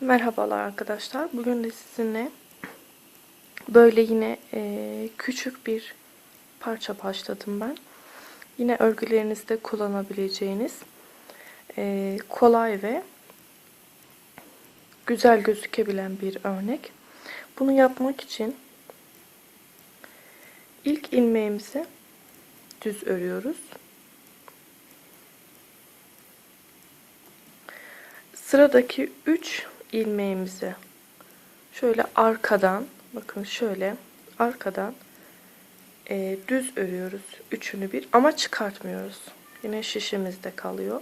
Merhabalar arkadaşlar. Bugün de sizinle böyle yine e, küçük bir parça başladım ben. Yine örgülerinizde kullanabileceğiniz e, kolay ve güzel gözükebilen bir örnek. Bunu yapmak için ilk ilmeğimizi düz örüyoruz. Sıradaki 3 ilmeğimizi şöyle arkadan bakın şöyle arkadan e, düz örüyoruz üçünü bir ama çıkartmıyoruz. Yine şişimizde kalıyor.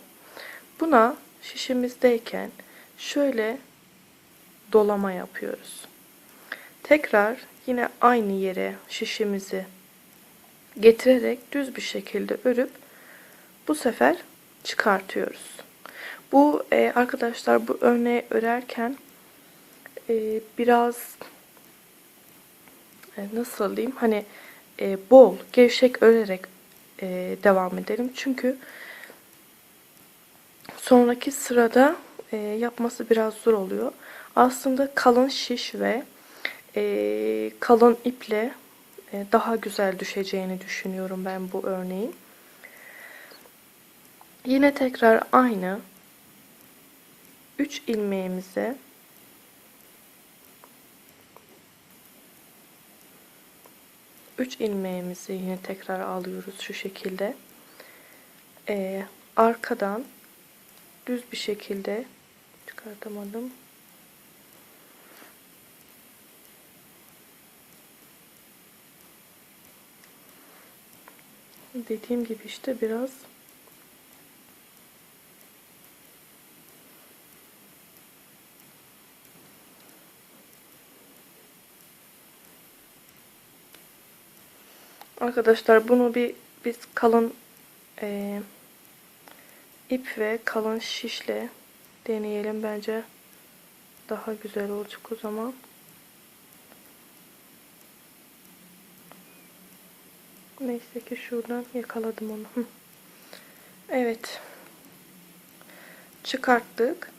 Buna şişimizdeyken şöyle dolama yapıyoruz. Tekrar yine aynı yere şişimizi getirerek düz bir şekilde örüp bu sefer çıkartıyoruz bu e, arkadaşlar bu örneği örerken e, biraz e, nasıl diyeyim hani e, bol gevşek örerek e, devam edelim. Çünkü sonraki sırada e, yapması biraz zor oluyor. Aslında kalın şiş ve e, kalın iple e, daha güzel düşeceğini düşünüyorum ben bu örneğin. Yine tekrar aynı 3 ilmeğimize üç ilmeğimizi yine tekrar alıyoruz şu şekilde. Ee, arkadan düz bir şekilde çıkartamadım. Dediğim gibi işte biraz Arkadaşlar bunu bir biz kalın e, ip ve kalın şişle deneyelim. Bence daha güzel olacak o zaman. Neyse ki şuradan yakaladım onu. Evet. Çıkarttık.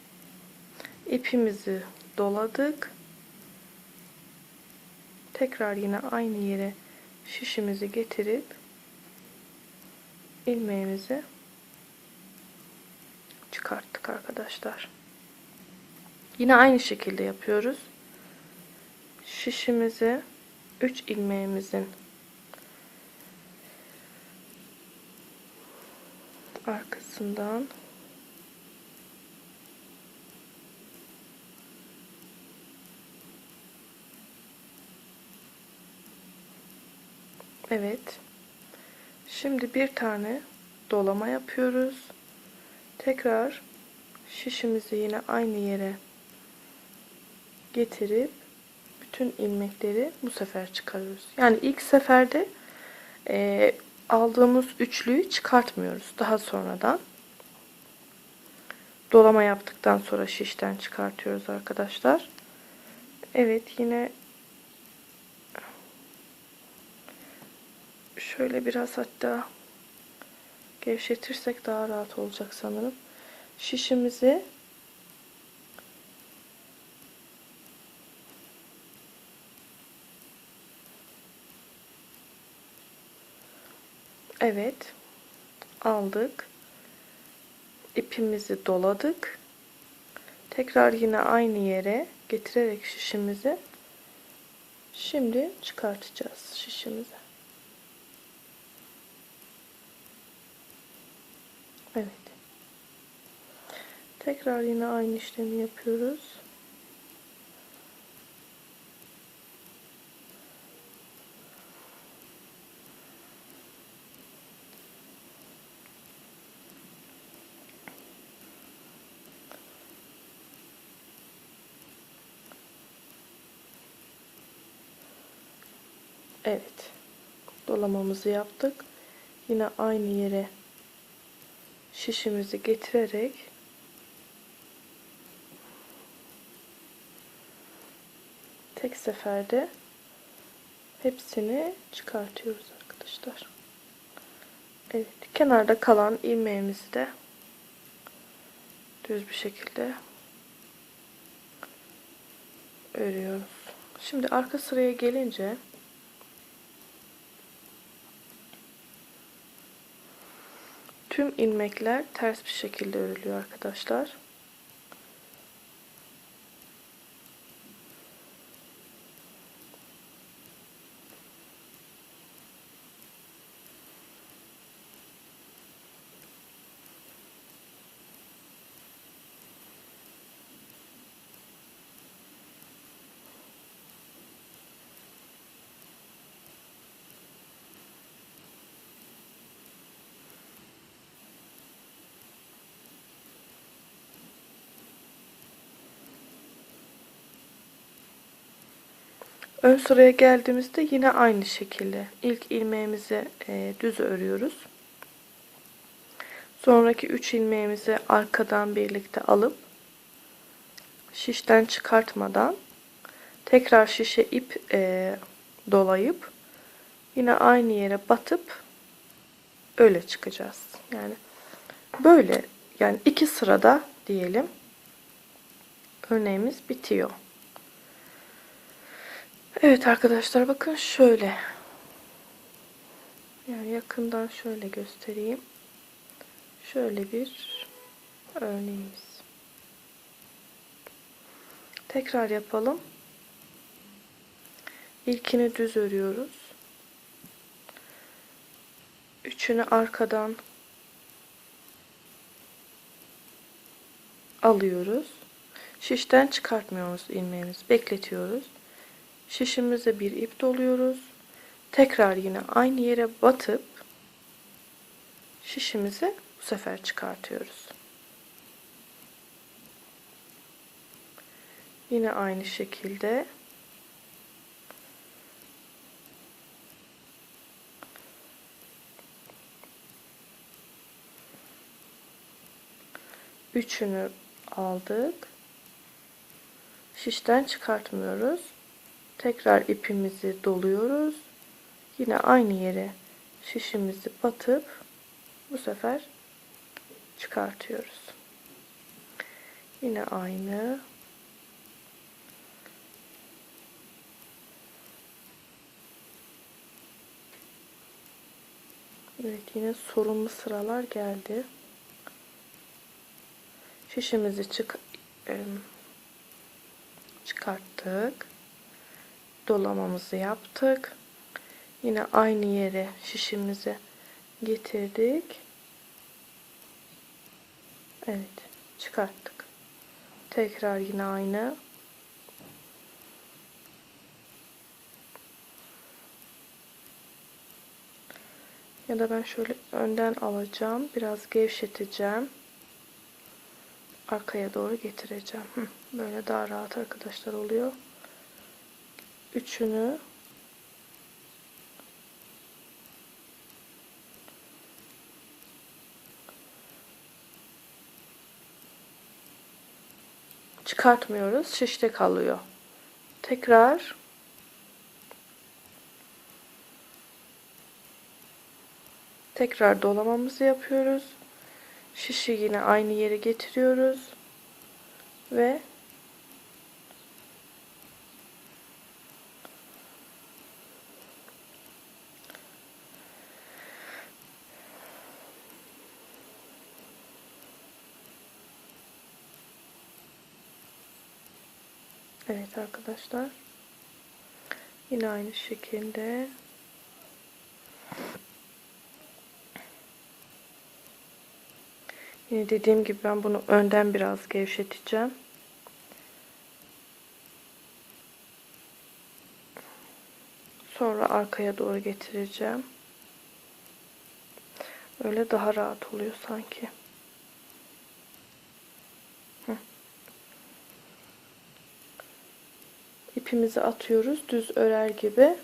İpimizi doladık. Tekrar yine aynı yere şişimizi getirip ilmeğimizi çıkarttık arkadaşlar. Yine aynı şekilde yapıyoruz. Şişimizi 3 ilmeğimizin arkasından Evet. Şimdi bir tane dolama yapıyoruz. Tekrar şişimizi yine aynı yere getirip bütün ilmekleri bu sefer çıkarıyoruz. Yani ilk seferde e, aldığımız üçlüyü çıkartmıyoruz. Daha sonradan dolama yaptıktan sonra şişten çıkartıyoruz arkadaşlar. Evet yine Şöyle biraz hatta gevşetirsek daha rahat olacak sanırım. Şişimizi Evet. Aldık. ipimizi doladık. Tekrar yine aynı yere getirerek şişimizi şimdi çıkartacağız şişimizi. Evet. Tekrar yine aynı işlemi yapıyoruz. Evet. Dolamamızı yaptık. Yine aynı yere şişimizi getirerek tek seferde hepsini çıkartıyoruz arkadaşlar. Evet, kenarda kalan ilmeğimizi de düz bir şekilde örüyoruz. Şimdi arka sıraya gelince tüm ilmekler ters bir şekilde örülüyor arkadaşlar. Ön sıraya geldiğimizde yine aynı şekilde ilk ilmeğimizi e, düz örüyoruz. Sonraki 3 ilmeğimizi arkadan birlikte alıp şişten çıkartmadan tekrar şişe ip e, dolayıp yine aynı yere batıp öyle çıkacağız. Yani böyle yani iki sırada diyelim örneğimiz bitiyor. Evet arkadaşlar bakın şöyle. Yani yakından şöyle göstereyim. Şöyle bir örneğimiz. Tekrar yapalım. İlkini düz örüyoruz. Üçünü arkadan alıyoruz. Şişten çıkartmıyoruz ilmeğimizi. Bekletiyoruz. Şişimize bir ip doluyoruz. Tekrar yine aynı yere batıp şişimizi bu sefer çıkartıyoruz. Yine aynı şekilde üçünü aldık. Şişten çıkartmıyoruz. Tekrar ipimizi doluyoruz. Yine aynı yere şişimizi batıp bu sefer çıkartıyoruz. Yine aynı. Evet yine sorunlu sıralar geldi. Şişimizi çık çıkarttık dolamamızı yaptık. Yine aynı yere şişimizi getirdik. Evet, çıkarttık. Tekrar yine aynı. Ya da ben şöyle önden alacağım. Biraz gevşeteceğim. Arkaya doğru getireceğim. Böyle daha rahat arkadaşlar oluyor üçünü çıkartmıyoruz. Şişte kalıyor. Tekrar tekrar dolamamızı yapıyoruz. Şişi yine aynı yere getiriyoruz ve Evet arkadaşlar. Yine aynı şekilde Yine dediğim gibi ben bunu önden biraz gevşeteceğim. Sonra arkaya doğru getireceğim. Öyle daha rahat oluyor sanki. İpimizi atıyoruz düz örer gibi.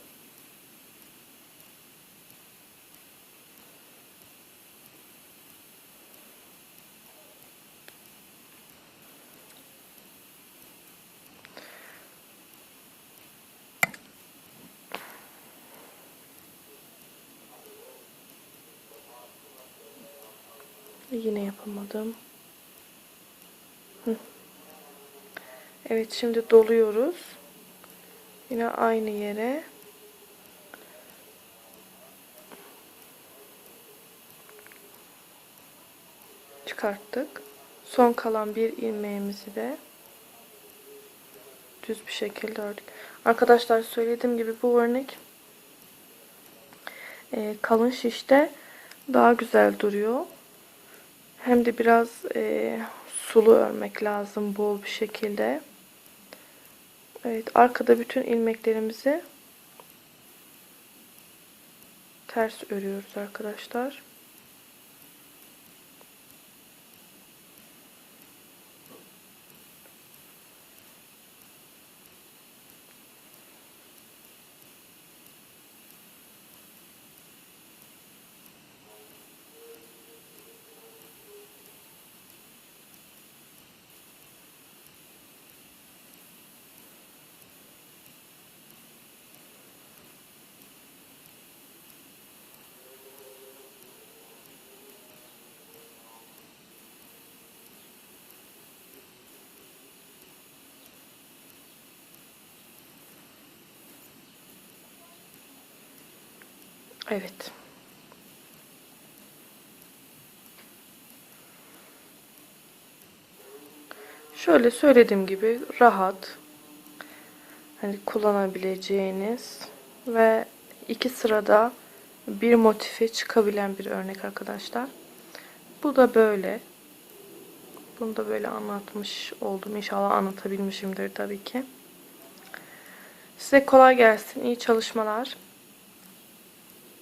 Yine yapamadım. Evet şimdi doluyoruz. Yine aynı yere çıkarttık. Son kalan bir ilmeğimizi de düz bir şekilde ördük. Arkadaşlar söylediğim gibi bu örnek e, kalın şişte daha güzel duruyor. Hem de biraz e, sulu örmek lazım bol bir şekilde. Evet arkada bütün ilmeklerimizi ters örüyoruz arkadaşlar. Evet. Şöyle söylediğim gibi rahat hani kullanabileceğiniz ve iki sırada bir motifi çıkabilen bir örnek arkadaşlar. Bu da böyle. Bunu da böyle anlatmış oldum. İnşallah anlatabilmişimdir tabii ki. Size kolay gelsin. İyi çalışmalar.